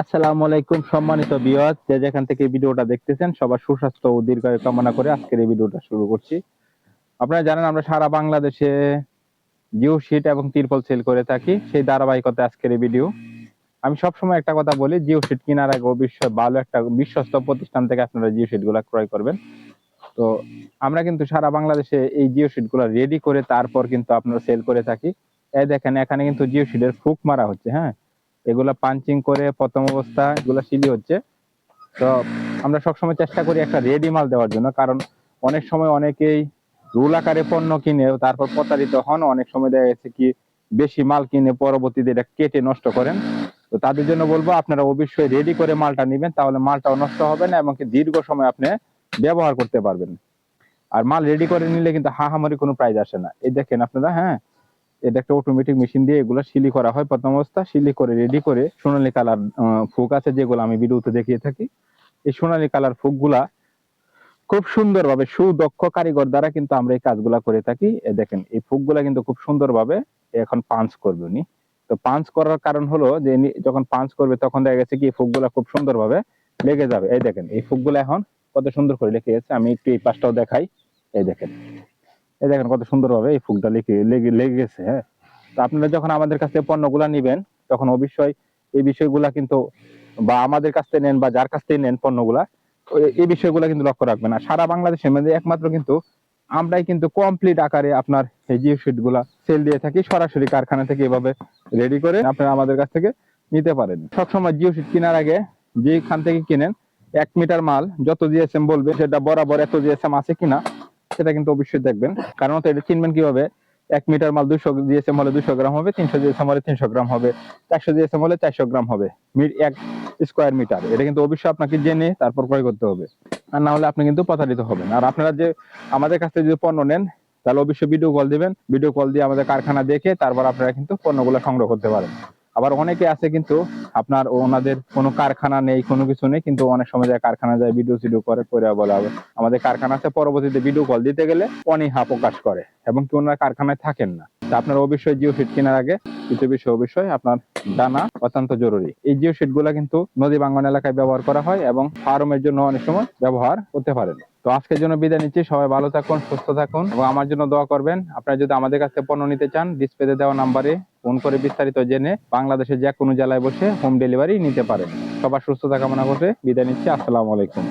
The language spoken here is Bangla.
আসসালামু আলাইকুম সম্মানিত বিয়াস যে যেখান থেকে ভিডিওটা দেখতেছেন, সবার সুস্বাস্থ্য ও দীর্ঘায়ু কামনা করে আজকের এই ভিডিওটা শুরু করছি। আপনারা জানেন আমরা সারা বাংলাদেশে জিও শিট এবং তিরপল সেল করে থাকি, সেই ধারাবাহিকতা আজকের এই ভিডিও আমি সবসময় একটা কথা বলি, জিও শিট কেনার আগে অবশ্যই ভালো একটা বিশ্বস্ত প্রতিষ্ঠান থেকে আপনারা জিও শিটগুলা ক্রয় করবেন। তো আমরা কিন্তু সারা বাংলাদেশে এই জিও শিটগুলা রেডি করে তারপর কিন্তু আপনারা সেল করে থাকি। এই দেখেন, এখানে কিন্তু জিও শিটের ফুক মারা হচ্ছে হ্যাঁ? এগুলা পাঞ্চিং করে প্রথম অবস্থা এগুলা সিলি হচ্ছে। তো আমরা সবসময় চেষ্টা করি একটা রেডি মাল দেওয়ার জন্য, কারণ অনেক সময় অনেকেই রুল আকারে পণ্য কিনে, তারপর প্রতারিত হন। অনেক সময় দেখা গেছে কি, বেশি মাল কিনে পরবর্তীতে এটা কেটে নষ্ট করেন। তো তাদের জন্য বলব, আপনারা অবশ্যই রেডি করে মালটা নেবেন, তাহলে মালটাও নষ্ট হবে না এবং দীর্ঘ সময় আপনি ব্যবহার করতে পারবেন। আর মাল রেডি করে নিলে কিন্তু হাহামারি কোনো প্রাইজ আসে না। এই দেখেন আপনারা হ্যাঁ? এটা একটা অটোমেটিক মেশিন দিয়ে এগুলো সিলি করা হয় প্রথম অবস্থা। সিলি করে রেডি করে সোনালী কালার ফুক আছে যেগুলো আমি ভিডিওতে দেখিয়ে থাকি। এই সোনালী কালার ফুকগুলা খুব সুন্দরভাবে সুদক্ষ কারিগর দ্বারা কিন্তু আমরা এই কাজগুলা করে থাকি। দেখেন, এই ফুকগুলা কিন্তু খুব সুন্দরভাবে এখন পাঞ্চ করবে উনি। তো পাঞ্চ করার কারণ হলো যে যখন পাঞ্চ করবে তখন দেখা গেছে কি, এই ফুকগুলা খুব সুন্দরভাবে লেগে যাবে। এই দেখেন, এই ফুকগুলা এখন কত সুন্দর করে লেগে গেছে। আমি একটু এই পাশটাও দেখাই। এই দেখেন। এই দেখেন কত সুন্দরভাবে এই ফুকটা লেগে লেগে গেছে হ্যাঁ? তো আপনারা যখন আমাদের কাছ পণ্যগুলা নিবেন, তখন অবশ্যই এই বিষয়গুলা কিন্তু বা আমাদের কাছ থেকে নেন বা যার কাছ থেকে নেন পণ্যগুলা এই বিষয়গুলো কিন্তু লক্ষ্য রাখবেন। আর সারা বাংলাদেশের মধ্যে একমাত্র কিন্তু আমরাই কিন্তু কমপ্লিট আকারে আপনার এই জিও শিটগুলা সেল দিয়ে থাকি, সরাসরি কারখানা থেকে এভাবে রেডি করে আপনারা আমাদের কাছ থেকে নিতে পারেন। সবসময় জিও শিট কেনার আগে যেখান থেকে কিনেন, এক মিটার মাল, যত জিএসএম বলবে, সেটা বরাবর এত জিএসএম আছে কিনা সেটা কিন্তু অবশ্যই দেখবেন। কারণ এটা চিনবেন কীভাবে? এক মিটার মাল দুশো জিএসএম হলে দুশো গ্রাম হবে, তিনশো জিএসএম হলে তিনশো গ্রাম হবে, চারশো জিএসএম হলে চারশো গ্রাম হবে এক স্কোয়ার মিটার। এটা কিন্তু অবশ্যই আপনাকে জেনে তারপর ক্রয় করতে হবে। আর না হলে আপনি কিন্তু প্রতারিত হবেন। আর আপনারা যে আমাদের কাছ থেকে যদি পণ্য নেন, তাহলে অবশ্যই ভিডিও কল দিবেন। ভিডিও কল দিয়ে আমাদের কারখানা দেখে তারপর আপনারা কিন্তু পণ্যগুলো সংগ্রহ করতে পারেন। আবার অনেকে আছে কিন্তু আপনার ওনাদের কোনো কারখানা নেই, কোনো কিছু নেই, কিন্তু অনেক সময় যায় কারখানা যায় ভিডিও সিডিও করে করে বলে হবে। আমাদের কারখানা আছে, পরবর্তীতে ভিডিও কল দিতে গেলে অনীহা প্রকাশ করে এবং কি ওনারা কারখানায় থাকেন না। তা আপনারা অবশ্যই জিও ফিট কেনার আগে কিছু বিষয় অবশ্যই আপনার জানা অত্যন্ত জরুরি। এই জিও শিটগুলা কিন্তু নদী বাঙ্গন এলাকায় ব্যবহার করা হয় এবং ফার্মের জন্য অনেক সময় ব্যবহার করতে পারেন। তো আজকের জন্য বিদায় নিচ্ছি। সবাই ভালো থাকুন, সুস্থ থাকুন এবং আমার জন্য দোয়া করবেন। আপনারা যদি আমাদের কাছে থেকে পণ্য নিতে চান ডিসপ্লেতে দেওয়া নাম্বারে ফোন করে বিস্তারিত জেনে বাংলাদেশের যে কোনো জেলায় বসে হোম ডেলিভারি নিতে পারেন। সবার সুস্থ সুস্থতা কামনা করে বিদায় নিচ্ছি। আসসালামু আলাইকুম।